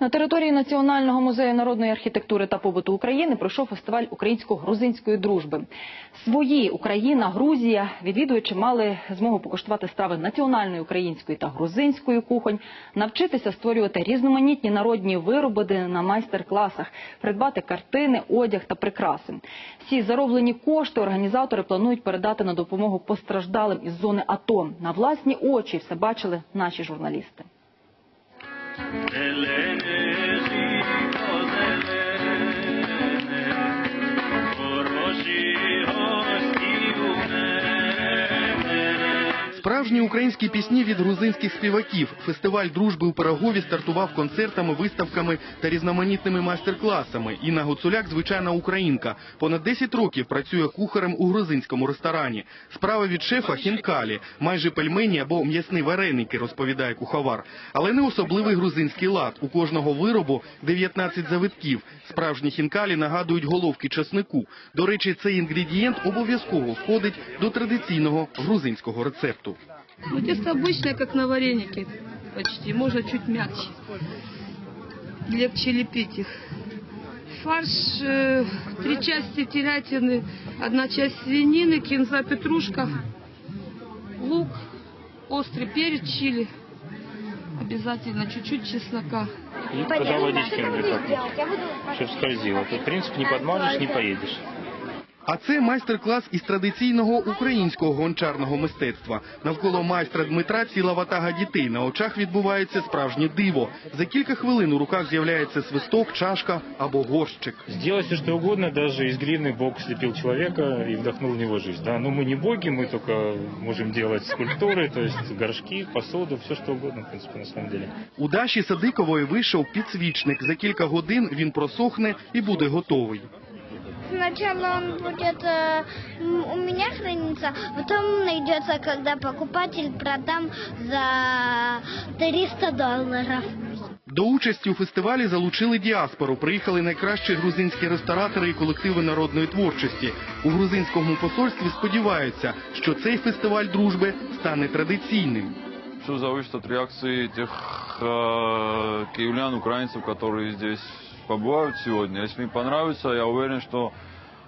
На території Національного музею народної архітектури та побуту України пройшов фестиваль українсько-грузинської дружби. Свої Україна, Грузія відвідувачі мали змогу покуштувати страви національної української та грузинської кухонь, навчитися створювати різноманітні народні вироби на майстер-класах, придбати картини, одяг та прикраси. Всі зароблені кошти організатори планують передати на допомогу постраждалим із зони АТО. На власні очі все бачили наші журналісти. Справжні українські пісні від грузинських співаків. Фестиваль дружби у Пирогові стартував концертами, виставками та різноманітними майстер-класами. Інна Гуцуляк, звичайна українка. Понад 10 років працює кухарем у грузинському ресторані. Справа від шефа хінкалі, майже пельмені або м'ясні вареники, розповідає куховар. Але не особливий грузинський лад. У кожного виробу 19 завитків. Справжні хінкалі нагадують головки часнику. До речі, цей інгредієнт обов'язково входить до традиційного грузинського рецепту. Ну, тесто обычное, как на вареники почти, можно чуть мягче. Легче лепить их. Фарш, э, три части телятины, одна часть свинины, кинза, петрушка, лук, острый перец, чили. Обязательно чуть-чуть чеснока. И туда водички чтобы скользило. Тут, в принципе, не подмажешь, не поедешь. А це майстер-клас із традиційного українського гончарного мистецтва. Навколо майстра Дмитра ціла ватага дітей. На очах відбувається справжнє диво. За кілька хвилин у руках з'являється свисток, чашка або горщик. Сделать все что угодно, даже из глины Бог слепил человека и вдохнул в него жизнь. Да? Но мы не боги, мы только можем делать скульптуры, то есть горшки, посуду, все что угодно, в принципе, на самом деле. У Даші Садикової вийшов підсвічник. За кілька годин він просохне і буде готовий. Сначала он будет э, м, у меня храниться, потом найдется, когда покупатель продам за 300 долларов. До участі у фестивалі залучили діаспору. Приїхали найкращі грузинські ресторатори і колективи народної творчості. У грузинському посольстві сподіваються, що цей фестиваль дружби стане традиційним. Все зависит от реакции тех э, киевлян, украинцев, которые здесь побывают сегодня. Если им понравится, я уверен, что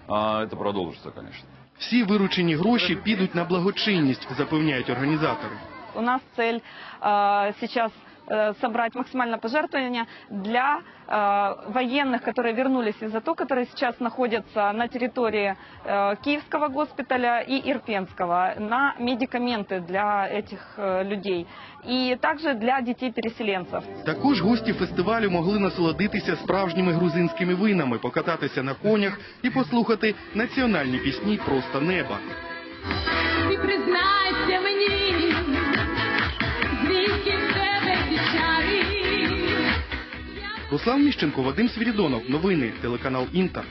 а, это продолжится, конечно. Всі виручені гроші підуть на благочинність, запевняють організатори. У нас цель э, сейчас э, собрать максимально пожертвования для э, военных, которые вернулись из АТО, которые сейчас находятся на территории э, Киевского госпиталя и Ирпенского, на медикаменты для этих э, людей. И также для детей-переселенцев. Також гості фестивалю могли насолодитися справжніми грузинськими винами, покататися на конях і послухати національні пісні просто неба. Признайся мені, звідки в тебе. Руслан Міщенко, Вадим Свірідонов. Новини телеканал Інтер.